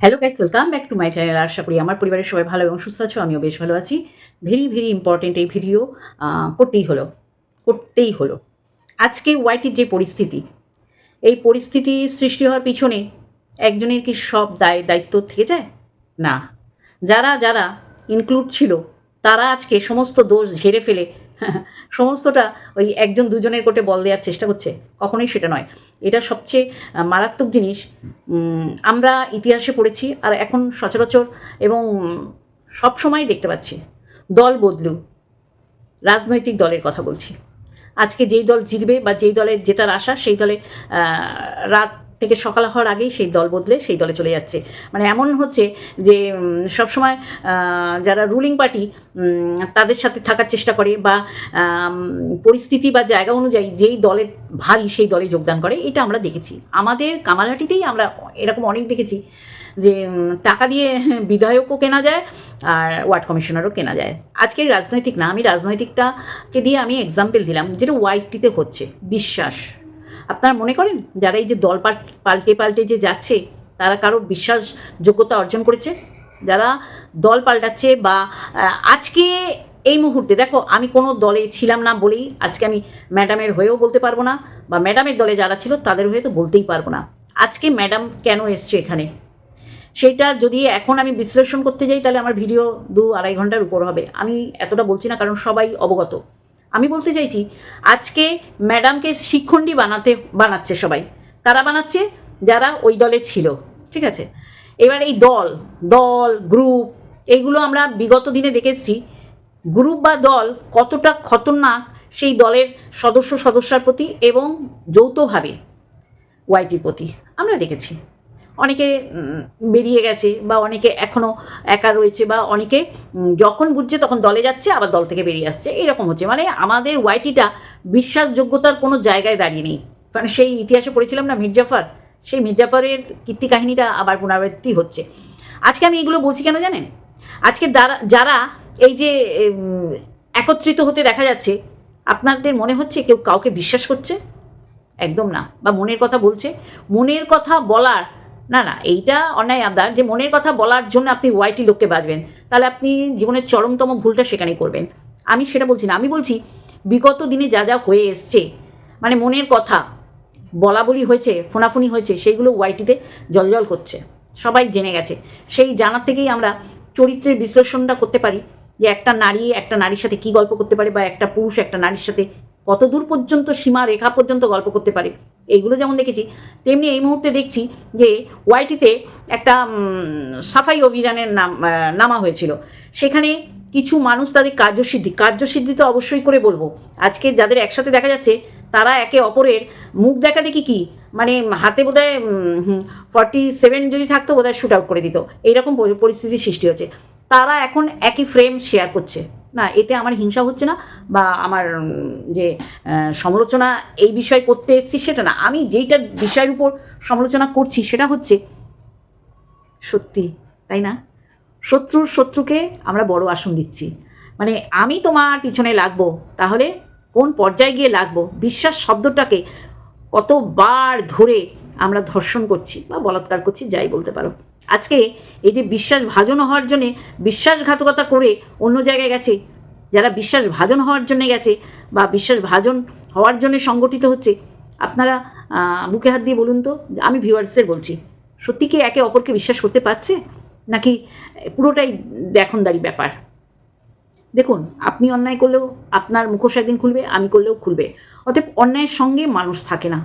Hello guys welcome back to my channel আশা করি আমার পরিবারের সবাই ভালো এবং সুস্থ আছো, আমিও বেশ ভালো আছি। ভেরি ভেরি ইম্পর্টেন্ট এই ভিডিও করতেই হলো করতেই হলো। আজকে ওয়াইটির যে পরিস্থিতি, এই পরিস্থিতি সৃষ্টি হওয়ার পিছনে একজনের কি সব দায়, দায়িত্ব থেকে যায়? না। যারা যারা ইনক্লুড ছিল, তারা আজকে সমস্ত দোষ ঝেড়ে ফেলে সমস্তটা ওই একজন দুজনের কোটে বল দেওয়ার চেষ্টা করছে, কখনোই সেটা নয়। এটা সবচেয়ে মারাত্মক জিনিস। আমরা ইতিহাসে পড়েছি আর এখন সচরাচর এবং সব সময় দেখতে পাচ্ছি, দল বদলু, রাজনৈতিক দলের কথা বলছি। আজকে যেই দল জিতবে বা যেই দলের জেতার আশা, সেই দলে রাত থেকে সকাল হওয়ার আগেই সেই দল বদলে সেই দলে চলে যাচ্ছে। মানে এমন হচ্ছে যে সবসময় যারা রুলিং পার্টি তাদের সাথে থাকার চেষ্টা করে বা পরিস্থিতি বা জায়গা অনুযায়ী যেই দলের ভারী সেই দলে যোগদান করে, এটা আমরা দেখেছি। আমাদের কামারহাটিতেই আমরা এরকম অনেক দেখেছি যে টাকা দিয়ে বিধায়কও কেনা যায় আর ওয়ার্ড কমিশনারও কেনা যায়। আজকে রাজনৈতিক না, আমি রাজনৈতিকটাকে দিয়ে আমি এক্সাম্পল দিলাম, যেটা ওয়াইটিতে হচ্ছে। বিশ্বাস। আপনারা মনে করেন? যারা এই যে দল পাল- পাল্টে পাল্টে যে যাচ্ছে, তারা কারও বিশ্বাস যোগ্যতা অর্জন করেছে? যারা দল পাল্টাচ্ছে বা আজকে এই মুহূর্তে, দেখো, আমি কোনো দলে ছিলাম না বলেই আজকে আমি ম্যাডামের হয়েও বলতে পারব না, বা ম্যাডামের দলে যারা ছিল তাদের হয়ে তো বলতেই পারব না। আজকে ম্যাডাম কেন এসছে এখানে? সেইটা যদি এখন আমি বিশ্লেষণ করতে যাই, তাহলে আমার ভিডিও দু আড়াই ঘণ্টার উপর হবে। আমি এতটা বলছি না, কারণ সবাই অবগত। আমি বলতে চাইছি, আজকে ম্যাডামকে শিক্ষণ্ডী বানাতে, বানাচ্ছে সবাই। কারা বানাচ্ছে? যারা ওই দলে ছিল, ঠিক আছে? এবার এই দল দল, গ্রুপ এইগুলো আমরা বিগত দিনে দেখেছি। গ্রুপ বা দল কতটা খতরনাক সেই দলের সদস্য সদস্যার প্রতি এবং যৌথভাবে ওয়াইটির প্রতি, আমরা দেখেছি। অনেকে বেরিয়ে গেছে বা অনেকে এখনও একা রয়েছে বা অনেকে যখন বুঝছে তখন দলে যাচ্ছে, আবার দল থেকে বেরিয়ে আসছে। এরকম হচ্ছে। মানে আমাদের ওয়াইটিটা বিশ্বাসযোগ্যতার কোনো জায়গায় দাঁড়িয়ে নেই। মানে সেই ইতিহাসে পড়েছিলাম না মির্জাফর সেই মির্জাফরের কীর্তি কাহিনীটা আবার পুনরাবৃত্তি হচ্ছে। আজকে আমি এগুলো বলছি কেন জানেন? আজকে যারা এই যে একত্রিত হতে দেখা যাচ্ছে, আপনাদের মনে হচ্ছে কেউ কাউকে বিশ্বাস করছে? একদম না। বা মনের কথা বলছে? মনের কথা বলার না না, এইটা অন্যায় আবদার। যে মনের কথা বলার জন্য আপনি ওয়াইটি লোককে বাজবেন, তাহলে আপনি জীবনের চরমতম ভুলটা সেখানেই করবেন। আমি সেটা বলছি না, আমি বলছি বিগত দিনে যা যা হয়ে এসছে মানে মনের কথা বলা বলি হয়েছে, ফোনাফুনি হয়েছে, সেইগুলো ওয়াইটিতে জলজল করছে। সবাই জেনে গেছে। সেই জানার থেকেই আমরা চরিত্রের বিশ্লেষণটা করতে পারি, যে একটা নারী একটা নারীর সাথে কী গল্প করতে পারে, বা একটা পুরুষ একটা নারীর সাথে কত দূর পর্যন্ত সীমা রেখা পর্যন্ত গল্প করতে পারে। এইগুলো যেমন দেখেছি, তেমনি এই মুহূর্তে দেখছি যে ওয়াইটিতে একটা সাফাই অভিযানের নাম নামা হয়েছিল। সেখানে কিছু মানুষ তাদের কার্যসিদ্ধি কার্যসিদ্ধি তো অবশ্যই করে বলব। আজকে যাদের একসাথে দেখা যাচ্ছে, তারা একে অপরের মুখ দেখা দেখি কি? মানে হাতে বোধহয় ফর্টি সেভেন যদি থাকতো, বোধহয় শ্যুট আউট করে দিত। এইরকম পরিস্থিতির সৃষ্টি হচ্ছে তারা এখন একই ফ্রেম শেয়ার করছে। না, এতে আমার হিংসা হচ্ছে না বা আমার যে সমালোচনা এই বিষয় করতে এসেছি সেটা না। আমি যেইটার বিষয়ের উপর সমালোচনা করছি সেটা হচ্ছে সত্যি, তাই না? শত্রুর শত্রুকে আমরা বড় আসন দিচ্ছি। মানে আমি তোমার পিছনে লাগবো, তাহলে কোন পর্যায়ে গিয়ে লাগবো? বিশ্বাস শব্দটাকে কতবার ধরে আমরা ধর্ষণ করছি বা বলাৎকার করছি, যাই বলতে পারো। আজকে এই যে বিশ্বাস ভাজন হওয়ার জন্যে বিশ্বাসঘাতকতা করে অন্য জায়গায় গেছে, যারা বিশ্বাস ভাজন হওয়ার জন্যে গেছে বা বিশ্বাস ভাজন হওয়ার জন্যে সংগঠিত হচ্ছে, আপনারা বুকে হাত দিয়ে বলুন তো, আমি ভিউয়ার্সদের বলছি, সত্যি কি একে অপরকে বিশ্বাস করতে পারছে? নাকি পুরোটাই দেখনদারি ব্যাপার? দেখুন, আপনি অন্যায় করলেও আপনার মুখোশ একদিন খুলবে, আমি করলেও খুলবে। অতএব অন্যায়ের সঙ্গে মানুষ থাকে না।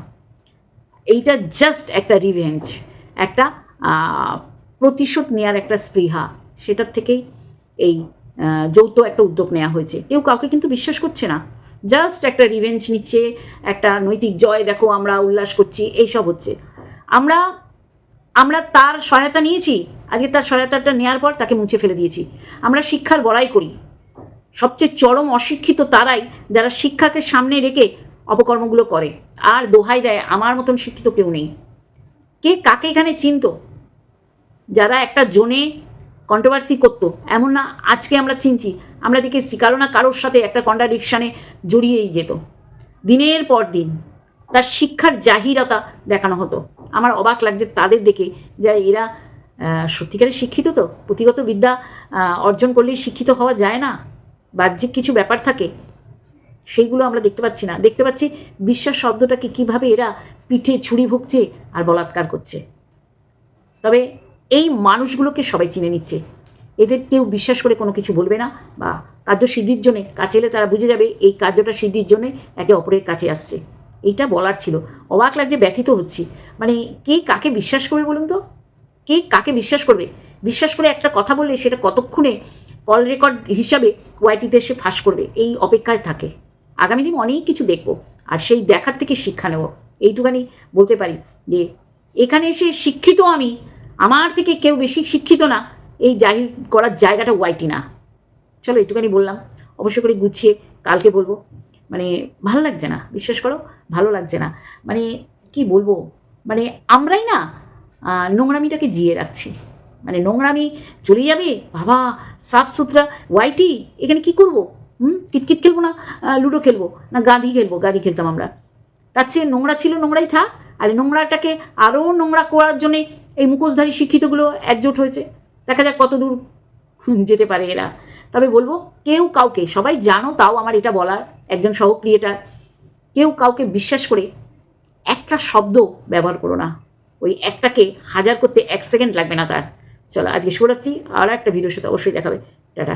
এইটা জাস্ট একটা রিভেঞ্জ একটা প্রতিশোধ নেওয়ার একটা স্পৃহা। সেটার থেকেই এই যৌথ একটা উদ্যোগ নেওয়া হয়েছে। কেউ কাউকে কিন্তু বিশ্বাস করছে না। জাস্ট একটা রিভেঞ্জ নিচ্ছে, একটা নৈতিক জয়, দেখো আমরা উল্লাস করছি, এইসব হচ্ছে। আমরা আমরা তার সহায়তা নিয়েছি। আজকে তার সহায়তাটা নেওয়ার পর তাকে মুছে ফেলে দিয়েছি। আমরা শিক্ষার বড়াই করি। সবচেয়ে চরম অশিক্ষিত তারাই যারা শিক্ষাকে সামনে রেখে অপকর্মগুলো করে। আর দোহাই দেয়, আমার মতন শিক্ষিত কেউ নেই। কে কাকে এখানে চিনত? যারা একটা জোনে কন্ট্রোভার্সি করতো, এমন না আজকে আমরা চিনছি, আমরা দেখেছি কারও না কারোর সাথে একটা কন্ট্রাডিকশানে জড়িয়েই যেত। দিনের পর দিন তার শিক্ষার জাহিরতা দেখানো হতো। আমার অবাক লাগছে তাদের দেখে যে এরা সত্যিকারে শিক্ষিত তো? পুঁথিগত বিদ্যা অর্জন করলেই শিক্ষিত হওয়া যায় না? বাহ্যিক কিছু ব্যাপার থাকে? সেইগুলো আমরা দেখতে পাচ্ছি না। দেখতে পাচ্ছি বিশ্বাস শব্দটাকে কীভাবে এরা পিঠে ছুরি ভুগছে আর বলাৎকার করছে। তবে এই মানুষগুলোকে সবাই চিনে নিচ্ছে। এদের কেউ বিশ্বাস করে কোনো কিছু বলবে না বা কার্য সিদ্ধির জন্যে কাছে এলে তারা বুঝে যাবে এই কার্যটা সিদ্ধির জন্যে একে অপরের কাছে আসছে। এইটা বলার ছিল। অবাক লাগছে, ব্যথিত হচ্ছি। মানে কে কাকে বিশ্বাস করবে বলুন তো? কে কাকে বিশ্বাস করবে? বিশ্বাস করে একটা কথা বললে সেটা কতক্ষণে কল রেকর্ড হিসাবে ওয়াইটিতে এসে ফাঁস করবে? এই অপেক্ষায় থাকে। আগামী দিন অনেক কিছু দেখব। আর সেই দেখার থেকে শিক্ষা নেব। এইটুখানি বলতে পারি যে এখানে এসে শিক্ষিত আমি আমার থেকে কেউ বেশি শিক্ষিত না, এই জাহির করার জায়গাটা ওয়াইটি না। চলো একটুখানি বললাম, অবশ্য করে গুছিয়ে কালকে বলব। মানে ভালো লাগছে না, বিশ্বাস করো, ভালো লাগছে না। মানে কি বলব মানে আমরাই না নোংরামিটাকে জিয়ে রাখছি। মানে নোংরামি চলে যাবে, বাবা সাফ সুতরা ওয়াইটি, এখানে কি করব? হুম, কিটকিট খেলব না লুডো খেলব, না গাঁধি খেলব, গাঁধি খেলতাম আমরা। তার চেয়ে নোংরা ছিল, নোংরাই থাক, আর নোংরাটাকে আরও নোংরা করার জন্যে এই মুখোশধারী শিক্ষিতগুলো একজোট হয়েছে। দেখা যাক কত দূর যেতে পারে এরা। তবে বলব, কেউ কাউকে, সবাই জানো তাও আমার এটা বলার একজন সহ ক্রিয়েটার কেউ কাউকে বিশ্বাস করে একটা শব্দ ব্যবহার করো না। ওই একটাকে হাজার করতে এক সেকেন্ড লাগবে না তার। চলো, আজকে শিবরাত্রি, আরও একটা ভিডিওর সাথে অবশ্যই দেখাবে। টাটা।